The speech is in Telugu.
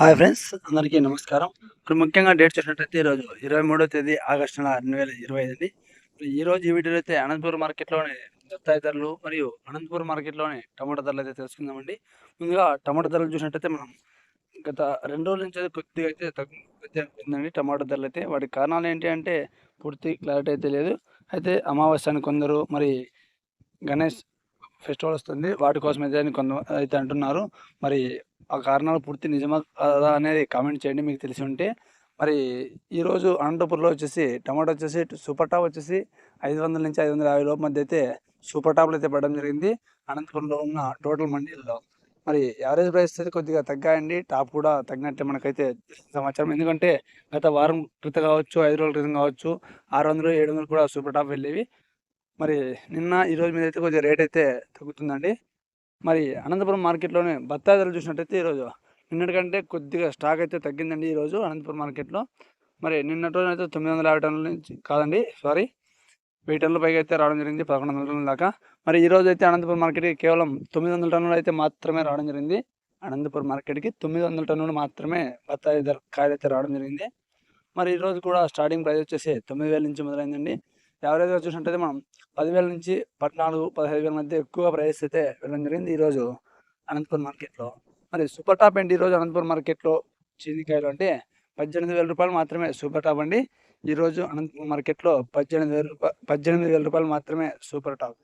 హాయ్ ఫ్రెండ్స్ అందరికీ నమస్కారం. ఇప్పుడు ముఖ్యంగా డేట్ చూసినట్టయితే ఈరోజు ఇరవై మూడో తేదీ ఆగస్టు నెల రెండు వేల ఇరవై ఐదు అండి ఈ రోజు ఈ వీడియోలో అయితే అనంతపురం మార్కెట్లోని బత్తాయి ధరలు మరియు అనంతపురం మార్కెట్లోని టమాటా ధరలు అయితే తెలుసుకుందామండి. ముందుగా టమాటా ధరలు చూసినట్టయితే మనం గత రెండు రోజుల నుంచి అయితే కొద్దిగా అయితే తగ్గుతుందండి టమాటా ధరలు అయితే. వాటి కారణాలు ఏంటి అంటే పూర్తి క్లారిటీ అయితే లేదు. అయితే అమావాస్య అని కొందరు మరి గణేష్ ఫెస్టివల్ వస్తుంది. వాటి కోసం అయితే కొంత అయితే అంటున్నారు. మరి ఆ కారణాలు పూర్తి నిజమా కాదా అనేది కామెంట్ చేయండి. మీకు తెలిసి ఉంటే మరి ఈరోజు అనంతపురంలో వచ్చేసి టమాటో వచ్చేసి సూపర్ టాప్ వచ్చేసి ఐదు వందల నుంచి ఐదు వందల యాభై లోపు మధ్య అయితే సూపర్ టాప్లు అయితే పడడం జరిగింది. అనంతపురంలో ఉన్న టోటల్ మండీల్లో మరి యావరేజ్ ప్రైస్ అయితే కొద్దిగా తగ్గాయండి. టాప్ కూడా తగ్గినట్టే మనకైతే సమాచారం. ఎందుకంటే గత వారం క్రితం కావచ్చు ఐదు రోజుల క్రితం కావచ్చు ఆరు వందలు ఏడు వందలు కూడా సూపర్ టాప్ వెళ్ళేవి. మరి నిన్న ఈరోజు మీద అయితే కొద్దిగా రేట్ అయితే తగ్గుతుందండి. మరి అనంతపురం మార్కెట్లోనే బత్తాయి ధరలు చూసినట్టయితే ఈరోజు నిన్నటికంటే కొద్దిగా స్టాక్ అయితే తగ్గిందండి ఈరోజు అనంతపురం మార్కెట్లో. మరి నిన్నటి రోజు అయితే తొమ్మిది వందల యాభై టన్నుల నుంచి కాదండి సారీ వెయ్యి టన్నుల పైగా అయితే రావడం జరిగింది పదకొండు వందల టన్నుల దాకా. మరి ఈ రోజు అయితే అనంతపురం మార్కెట్కి కేవలం తొమ్మిది వందల టన్నులు అయితే మాత్రమే రావడం జరిగింది. అనంతపురం మార్కెట్కి తొమ్మిది వందల టన్నులు మాత్రమే బత్తాయి ధర కాయలు అయితే రావడం జరిగింది. మరి ఈరోజు కూడా స్టార్టింగ్ ప్రైస్ వచ్చేసి తొమ్మిది వేల నుంచి మొదలైందండి. యావరేజ్గా చూసినట్టయితే మనం పదివేల నుంచి పద్నాలుగు పదహైదు వేల మధ్య ఎక్కువ ప్రైస్ అయితే వెళ్ళడం జరిగింది ఈరోజు అనంతపురం మార్కెట్లో. మరి సూపర్ టాప్ ఏంటి ఈరోజు అనంతపురం మార్కెట్లో? చీనికాయలు అంటే పద్దెనిమిది వేల రూపాయలు మాత్రమే సూపర్ టాప్ అండి. ఈరోజు అనంతపురం మార్కెట్లో పద్దెనిమిది వేల రూపాయలు పద్దెనిమిది వేల రూపాయలు మాత్రమే సూపర్ టాప్.